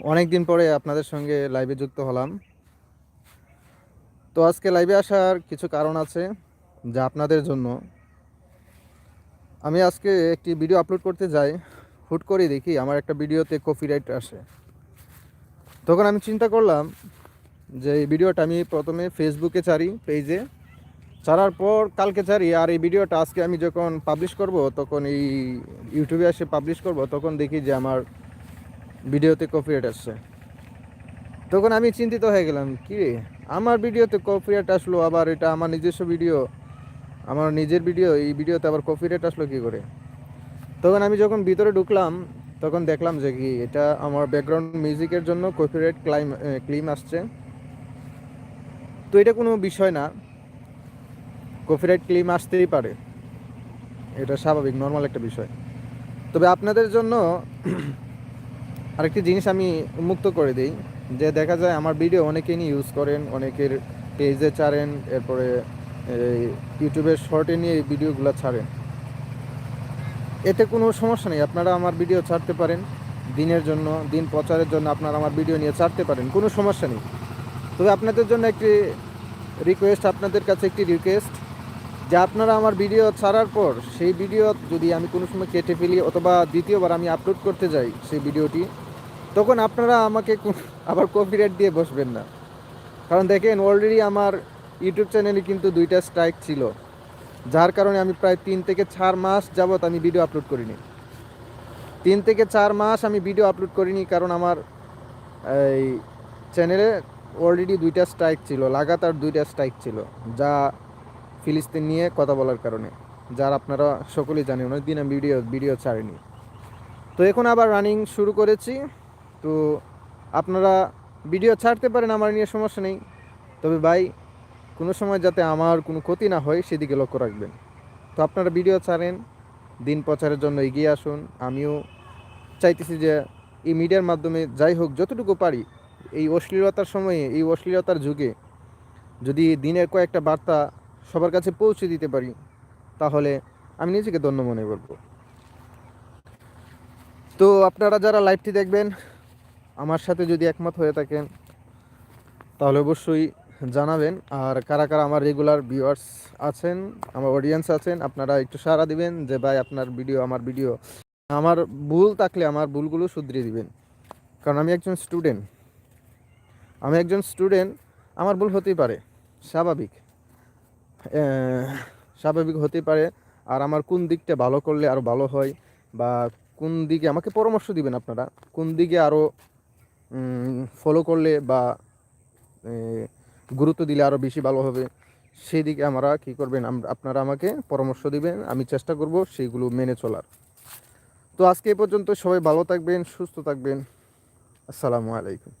অনেক দিন পরে আপনাদের সঙ্গে লাইভে যুক্ত হলাম। তো আজকে লাইভে আসার কিছু কারণ আছে যা আপনাদের জন্য। আমি আজকে একটি ভিডিও আপলোড করতে যাই। হুট করে দেখি আমার একটা ভিডিওতে কপিরাইট আসে। তখন আমি চিন্তা করলাম যে এই ভিডিওটা আমি প্রথমে ফেসবুকে ছাড়ি পেজে ছাড়ার পর কালকে ছাড়ি, আর এই ভিডিওটা আজকে আমি যখন পাবলিশ করব, তখন এই ইউটিউবে এসে পাবলিশ করব, তখন দেখি যে আমার ভিডিওতে কপিরাইট আসছে। তখন আমি চিন্তিত হয়ে গেলাম, কি আমার ভিডিওতে কপিরাইট আসলো, আবার এটা আমার নিজস্ব ভিডিও, আমার নিজের ভিডিও, এই ভিডিওতে আবার কপিরাইট আসলো কি করে? তখন আমি যখন ভিতরে ঢুকলাম, তখন দেখলাম যে কি, এটা আমার ব্যাকগ্রাউন্ড মিউজিকের জন্য কপিরাইট ক্লাইম ক্লিম আসছে। তো এটা কোনো বিষয় না কপিরাইট ক্লিম আসতেই পারে। এটা স্বাভাবিক নর্মাল একটা বিষয়। তবে আপনাদের জন্য আরেকটি জিনিস আমি উন্মুক্ত করে দিই, যে দেখা যায় আমার ভিডিও অনেকেই নিয়ে ইউজ করেন, অনেকের পেজে ছাড়েন, এরপরে ইউটিউবের শর্টে নিয়ে এই ভিডিওগুলো ছাড়েন। এতে কোনো সমস্যা নেই, আপনারা আমার ভিডিও ছাড়তে পারেন, দিনের জন্য, দিন প্রচারের জন্য আপনারা আমার ভিডিও নিয়ে ছাড়তে পারেন, কোনো সমস্যা নেই। তবে আপনাদের জন্য একটি রিকোয়েস্ট আপনাদের কাছে একটি রিকোয়েস্ট যে আপনারা আমার ভিডিও ছাড়ার পর, সেই ভিডিও যদি আমি কোনো সময় কেটে ফেলি অথবা দ্বিতীয়বার আমি আপলোড করতে যাই, সেই ভিডিওটি তখন আপনারা আমাকে আবার কপিরাইট দিয়ে বসবেন না। কারণ দেখেন অলরেডি আমার ইউটিউব চ্যানেলে কিন্তু দুইটা স্ট্রাইক ছিল। যার কারণে আমি প্রায় তিন থেকে চার মাস যাবত আমি ভিডিও আপলোড করিনি। তিন থেকে চার মাস আমি ভিডিও আপলোড করিনি কারণ আমার এই চ্যানেলে অলরেডি দুইটা স্ট্রাইক ছিল, লাগাতার দুইটা স্ট্রাইক ছিল, যা ফিলিস্তিন নিয়ে কথা বলার কারণে, যার আপনারা সকলেই জানেন, অনেকদিন আমি ভিডিও ভিডিও ছাড়িনি। তো এখন আবার রানিং শুরু করেছি। তো আপনারা ভিডিও ছাড়তে পারেন, আমার নিয়ে সমস্যা নেই। তবে ভাই, কোনো সময় যাতে আমার কোনো ক্ষতি না হয়, সেদিকে লক্ষ্য রাখবেন। তো আপনারা ভিডিও ছাড়েন, দিন প্রচারের জন্য এগিয়ে আসুন। আমিও চাইতেছি যে এই মিডিয়ার মাধ্যমে যাই হোক, যতটুকু পারি, এই অশ্লীলতার সময়ে, এই অশ্লীলতার যুগে যদি দিনের কয়েকটা বার্তা সবার কাছে পৌঁছে দিতে পারি, তাহলে আমি নিজেকে ধন্য মনে করব। তো আপনারা যারা লাইভটি দেখবেন আমার সাথে যদি একমত হয়ে থাকেন, তাহলে অবশ্যই জানাবেন। আর কারা কারা আমার রেগুলার ভিউয়ার্স আছেন, আমার অডিয়েন্স আছেন, আপনারা একটু সাড়া দিবেন যে, ভাই, আপনার ভিডিও আমার ভিডিও আমার ভুল থাকলে আমার ভুলগুলো শুধরিয়ে দিবেন। কারণ আমি একজন স্টুডেন্ট আমি একজন স্টুডেন্ট আমার ভুল হতেই পারে। স্বাভাবিক। স্বাভাবিক হতেই পারে। আর আমার কোন দিকটা ভালো করলে আরও ভালো হয়, বা কোন দিকে আমাকে পরামর্শ দিবেন আপনারা? কোন দিকে আরও ফলো করলে বা গুরুত্ব দিলে আরও বেশি ভালো হবে। সেই দিকে আমরা কী করবেন? আপনারা আমাকে পরামর্শ দিবেন, আমি চেষ্টা করব সেইগুলো মেনে চলার। তো আজকে এ পর্যন্ত সবাই ভালো থাকবেন, সুস্থ থাকবেন। আসসালামু আলাইকুম।